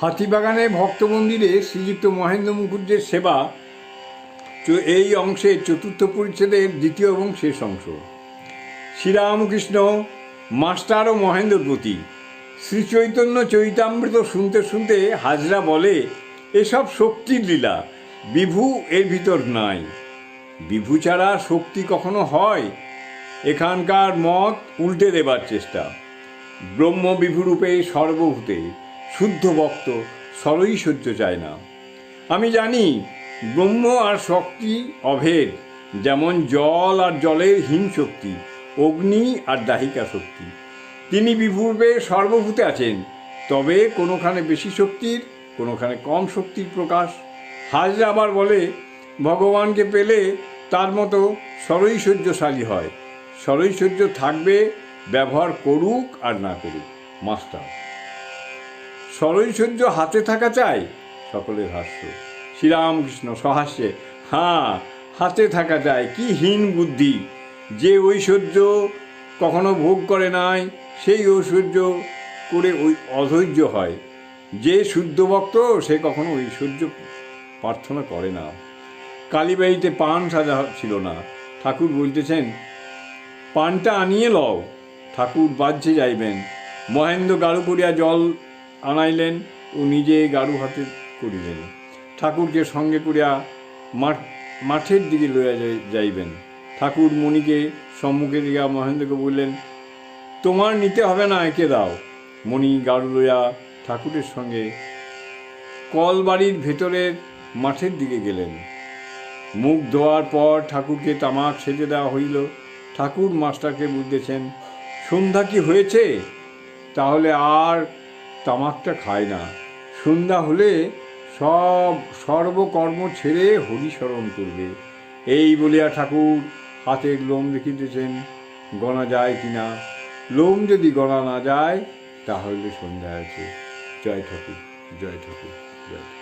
হাতিবাগানে ভক্ত মন্দিরে শ্রীযুক্ত মহেন্দ্র মুখুজ্জের সেবা এই অংশে চতুর্থ পরিচ্ছেদের দ্বিতীয় এবং শেষ অংশ। শ্রীরামকৃষ্ণ, মাস্টার ও মহেন্দ্র প্রতি শ্রী চৈতন্য চৈতামৃত শুনতে শুনতে হাজরা বলে, এসব শক্তির লীলা, বিভু এর ভিতর নাই। বিভু ছাড়া শক্তি কখনো হয়? এখানকার মত উল্টে দেবার চেষ্টা। ব্রহ্ম বিভুরূপে সর্বভূতে শুদ্ধ ভক্ত সরই সহ্য চায় না। আমি জানি ব্রহ্ম আর শক্তি অভেদ, যেমন জল আর জলের হিম শক্তি, অগ্নি আর দাহিকা শক্তি। তিনি বিপূর্বে সর্বভূতে আছেন, তবে কোনোখানে বেশি শক্তির, কোনোখানে কম শক্তির প্রকাশ। হাজরা আবার বলে, ভগবানকে পেলে তার মতো সরৈশ্বর্যশালী হয়। সরৈশ্বর্য থাকবে, ব্যবহার করুক আর না করুক, মাস্টার। সরৈশ্বর্য হাতে থাকা চাই, সকলের হাস্য শ্রীরামকৃষ্ণ সহাস্যে হ্যাঁ হাতে থাকা চাই, কি হীন বুদ্ধি। যে ঐশ্বর্য কখনো ভোগ করে নাই, সেই ঐশ্বর্য করে ওই অধৈর্য হয়। যে শুদ্ধ ভক্ত, সে কখনো ঐশ্বর্য প্রার্থনা করে না। কালীবাড়িতে পান সাজা ছিল না। ঠাকুর বলতেছেন, পানটা আনিয়ে লও। ঠাকুর বাহ্যে যাইবেন। মহেন্দ্র গাড়ু করিয়া জল আনাইলেন ও নিজে গাড়ু হাতে করিলেন। ঠাকুরকে সঙ্গে করিয়া মাঠ, মাঠের দিকে লইয়া যাইবেন। ঠাকুর মণিকে সম্মুখে দিয়া মহেন্দ্রকে বললেন, তোমার নিতে হবে না, একে দাও। মণি গাড়ু লইয়া ঠাকুরের সঙ্গে কলবাড়ির ভেতরের মাঠের দিকে গেলেন। মুখ ধোয়ার পর ঠাকুরকে তামাক সেজে দেওয়া হইল। ঠাকুর মাস্টারকে বুঝতেছেন সন্ধ্যা কি হয়েছে? তাহলে আর তামাকটা খায় না। সন্ধ্যা হলে সব সর্বকর্ম ছেড়ে হরিস্মরণ করবে। এই বলিয়া ঠাকুর হাতের লোম দেখিতেছেন, গণা যায় কিনা লোম যদি গণা না যায়, তাহলে সন্ধ্যা আছে। জয় ঠাকুর জয় ঠাকুর জয় ঠাকুর।